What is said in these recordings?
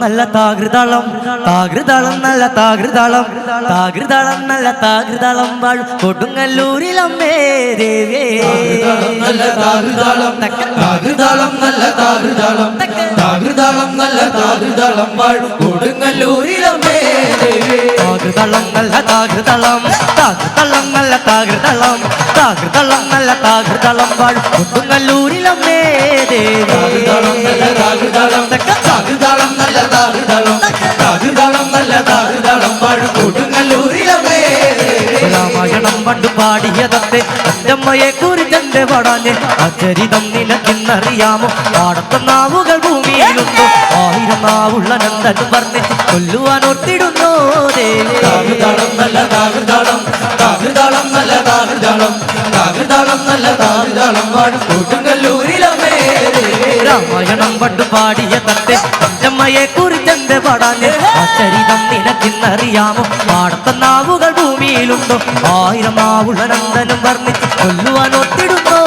നല്ല താകൃതാളം താകൃതാളം നല്ല താകൃതാളം താകൃതാളം നല്ല താകൃതാളം വാൾ കൊടുങ്ങല്ലൂരിലമ്മേ ദേവേ നല്ല താകൃതാളം താകൃതാളം നല്ല താകൃതാളം താകൃതാളം നല്ല താകൃതാളം വാൾ കൊടുങ്ങല്ലൂരിലമ്മേ താകൃതളം നല്ല താകൃതളം താകൃതളം നല്ല താകൃതളം താകൃതളം നല്ല താകൃതളം വാൾ കൊടുങ്ങല്ലൂരിലമ്മേ ദേവേ താകൃതാളം നല്ല താകൃതാളം താകൃതാളം പണ്ട് പാടിയതത്തെ അച്ഛമ്മയെ കുറിച്ചെന്റെ പടാഞ്ഞ്? അചരിതം നിനക്കിന്നറിയാമോ? പാടത്ത നാവുകൾ ഭൂമിയിലുണ്ടോ? ആയിരം നാവുള്ള നന്ദൻ പറഞ്ഞ് കൊല്ലുവാൻ ഒത്തിടുന്നോ ദേവേ. താകൃതാളം നല്ല താകൃതാളം താകൃതാളം നല്ല താകൃതാളം താകൃതാളം നല്ല താകൃതാളം പാടും കൂട്ടുകല്ലൂരിലമേ രാമായണം പണ്ട് പാടിയ തത്തെ അമ്മയെ പാടാഞ്ഞ് അചരിതം നിനക്കിന്നറിയാമോ? പാടത്ത നാവുകൾ ഭൂമിയിലുണ്ടോ? ആയിരം നാവുള്ള നന്ദനും വർണിച്ച് കൊല്ലുവാൻ ഒത്തിടുന്നോ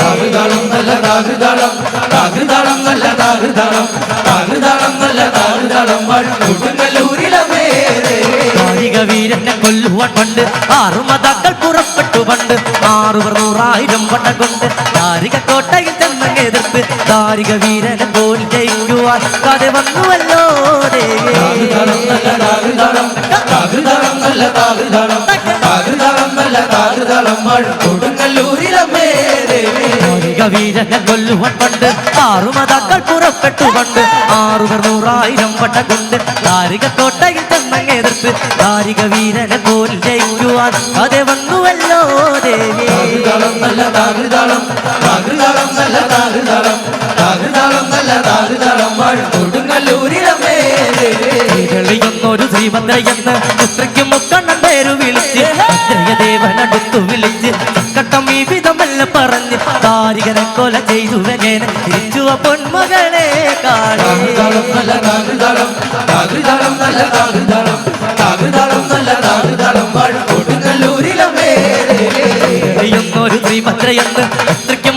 താകൃതാളം നല്ല താകൃതാളം താകൃതാളം നല്ല താകൃതാളം താകൃതാളം നല്ല താകൃതാളം വാഴ കൊടുങ്ങല്ലൂരിലമ്മേ ദേവി കാരിക വീരനെ കൊല്ലുവാൻ പണ്ട് ആറുമതാക്കൾ പുറപ്പെട്ടു പണ്ട് ആറുവർ നൂറായിരം പട്ട കൊണ്ട് താരിക കോട്ടയിൽ ചെന്നങ്ങ് എതിർത്ത് താരിക വീരനെ തോൽ ജയിക്കുവാൻ കഥ വന്നുവല്ലോ. താകൃതാളം വാഴ കൊടുങ്ങല്ലൂരിലമ്മേ. കൊല്ലുവാൻ പണ്ട് ആറുമതാക്കൾ പുറപ്പെട്ടു പണ്ട് ആറുപർ നൂറായിരം പട്ട കൊണ്ട് താരികത്തോട്ടയിൽ കോട്ടയിൽ താരിക വീരനെ പോൽ ജയിക്കുവാൻ അതെ വന്നുവല്ലോ ദേവേ. നല്ല താകൃതാളം താകൃതാളം നല്ല താകൃതാളം താകൃതാളം നല്ല താകൃതാളം വാഴ കൊടുങ്ങല്ലൂരിലമ്മേ. ദേവി എളിയൊന്നൊരു ശ്രീഭദ്രയെന്ന് പുത്രയ്ക്കും മുക്കണ്ണൻ പേരു വിളിച്ച് ഭദ്രയദേവനടുത്തു വിളിച്ച് കട്ടം ഈ വിധമല്ല പറഞ്ഞ് താരികനെ കൊല ചെയ്തു വകേന തിരിച്ചു പൊന്മകളെ കാണി. താകൃതാളം നല്ല താകൃതാളം നല്ല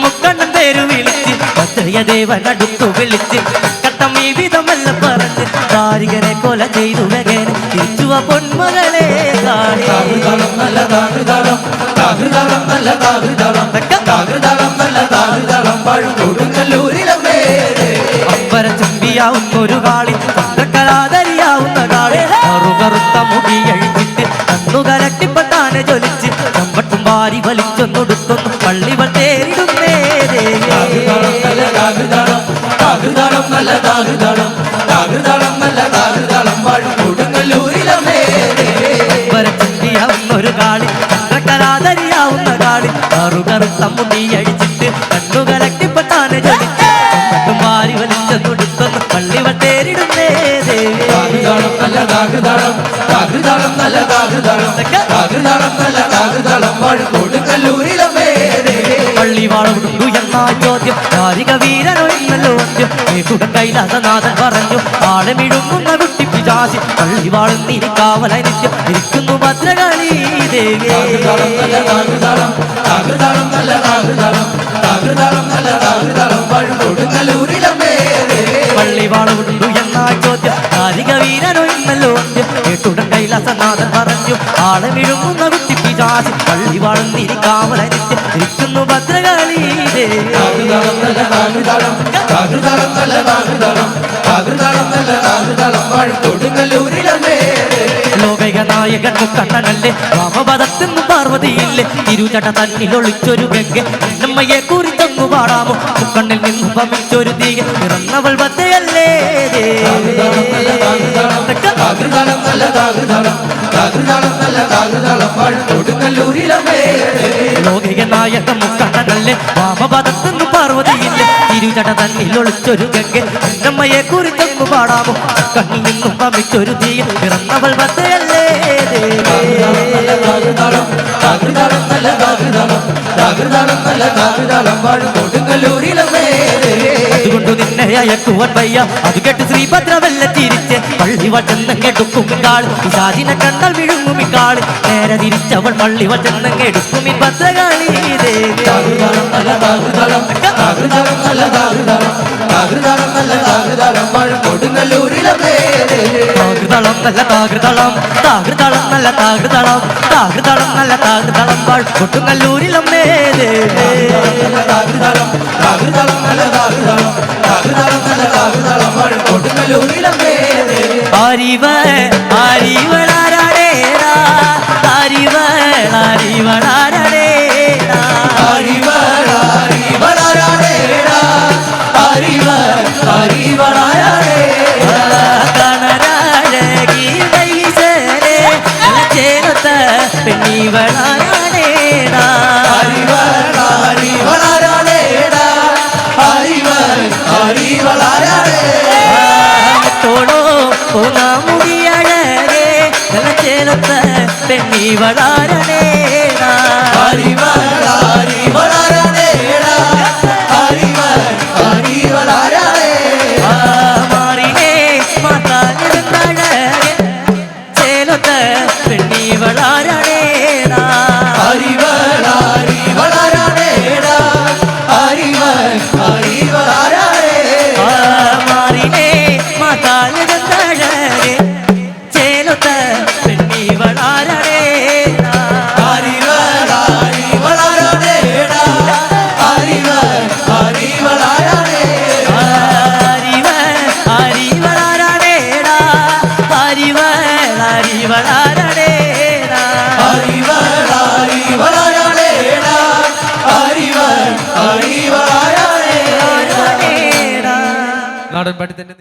മുക്കണ്ണൻ പേരു വിളിച്ച് ഭദ്രയദേവനടുത്തു വിളിച്ച് കട്ടം ഈ വിധമല്ല പറഞ്ഞ് താരികനെ കൊല ചെയ്തു ആ പൊന്മകളെ കാണി. നല്ല താകൃതാളം താകൃതാളം നല്ല താകൃതാളം താകൃതാളം നല്ല താകൃതാളം വാഴ കൊടുങ്ങല്ലൂരിലമ്മേ ദേവി അമ്പര ചുംബിയാവുന്നൊരു കാളി. ചന്ദ്രക്കലാതരിയാവുന്ന കാളി കറുകറുത്ത മുടി അഴിച്ചിട്ട് കണ്ണു കലട്ടിപ്പട്ടാനെ ജ്വലിച്ച് ചമ്പട്ടും വാരി വലിച്ചൊന്നൊടുത്തൊന്നും പള്ളിവൾ തേരിടുന്നേ താകൃതാളം നല്ല താകൃതാളം താകൃതാളം നല്ല താകൃതാളം താകൃതാളം കറുകറുത്ത മുടി അഴിച്ചിട്ട് കണ്ണു കലട്ടിപ്പട്ടാനെ ജ്വലിച്ച് ചമ്പട്ടും വാരി വലിച്ചൊന്നൊടുത്തൊന്നു പള്ളിവൾ തേരിടുന്നേ ദേവി. താകൃതാളം നല്ല താകൃതാളം താകൃതാളം നല്ല താകൃതാളം താകൃതാളം നല്ല താകൃതാളം വാഴ കൊടുങ്ങല്ലൂരിലമ്മേ ദേവി പള്ളിവാളുണ്ടു എന്നാ ചോദ്യം. കാരിക വീരനോ എന്നല്ലോ അന്ത്യം കൈലാസനാഥൻ പറഞ്ഞു. ആഴമിഴുങ്ങുന്ന കുട്ടി പിശാചി. പള്ളിവാളും നിരിക്കാവലായി നിത്യം ഇരിക്കുന്നു ഭദ്രകാളി ദേവി. പള്ളിവാളുണ്ടു എന്നാ ചോദ്യം. കാരിക വീരനോ എന്നല്ലോ അന്ത്യം. ഏകുടൻ കൈലാസനാഥൻ പറഞ്ഞു ആഴമിഴുങ്ങുന്ന കുട്ടി പിശാചി. പള്ളിവാളും നിരിക്കാവലായി നിത്യം ഇരിക്കുന്നു ഭദ്രകാളി താകൃതാളം നല്ല താകൃതാളം താകൃതാളം നല്ല താകൃതാളം കൊടുങ്ങല്ലൂരിലമ്മേ ദേവി ലോകൈക നായകൻ പാർവതിയില്ലേ? തിരുചട ഗംഗ. എന്നമ്മയെ കുറിച്ചൊന്നു പാടാമോ? മുക്കണ്ണിൽ നിന്നും പമിച്ചൊരു തീയ പിറന്നവൾ ബദ്ധയല്ലേ ലോകിക നായകൻ മുക്കണ്ണനല്ലേ പാർവതിയില്ലേ? തിരുചട തന്നിലൊളിച്ചൊരു ഗംഗ. എന്നമ്മയെ കുറിച്ചൊന്നു പാടാമോ? കണ്ണിൽ നിന്നും പമിച്ചൊരു തീയ പിറന്നവൾ ദേവി. അതുകൊണ്ട് നിന്നെ അയക്കുവാൻ വയ്യ. അത് കേട്ട് ശ്രീഭദ്ര വെല്ല തിരിച്ച് പള്ളി വച്ചെന്നെടുക്കും കാൾ പിശാചിനെ വിഴുങ്ങും നേരെ തിരിച്ചവൾ പള്ളി വച്ചെന്നെടുക്കും ഈ ഭദ്രകാളി താകൃതാളം നല്ല താകൃതാളം താകൃതാളം നല്ല താകൃതാളം താകൃതാളം നല്ല വാഴ കൊടുങ്ങല്ലൂരിൽ നല്ല താകൃതളം താകൃതളം നല്ല താകൃതളം താകൃതളം നല്ല താകൃതളം വാൾ കൊട്ടുങ്ങല്ലൂരിലമ്മേ ദേവേ താകൃതളം താകൃതളം നല്ല താകൃതളം താകൃതളം നല്ല താകൃതളം കൊടുങ്ങല്ലൂരിലം பெண்ணி வளாரனே അരടേടാ തന്നെ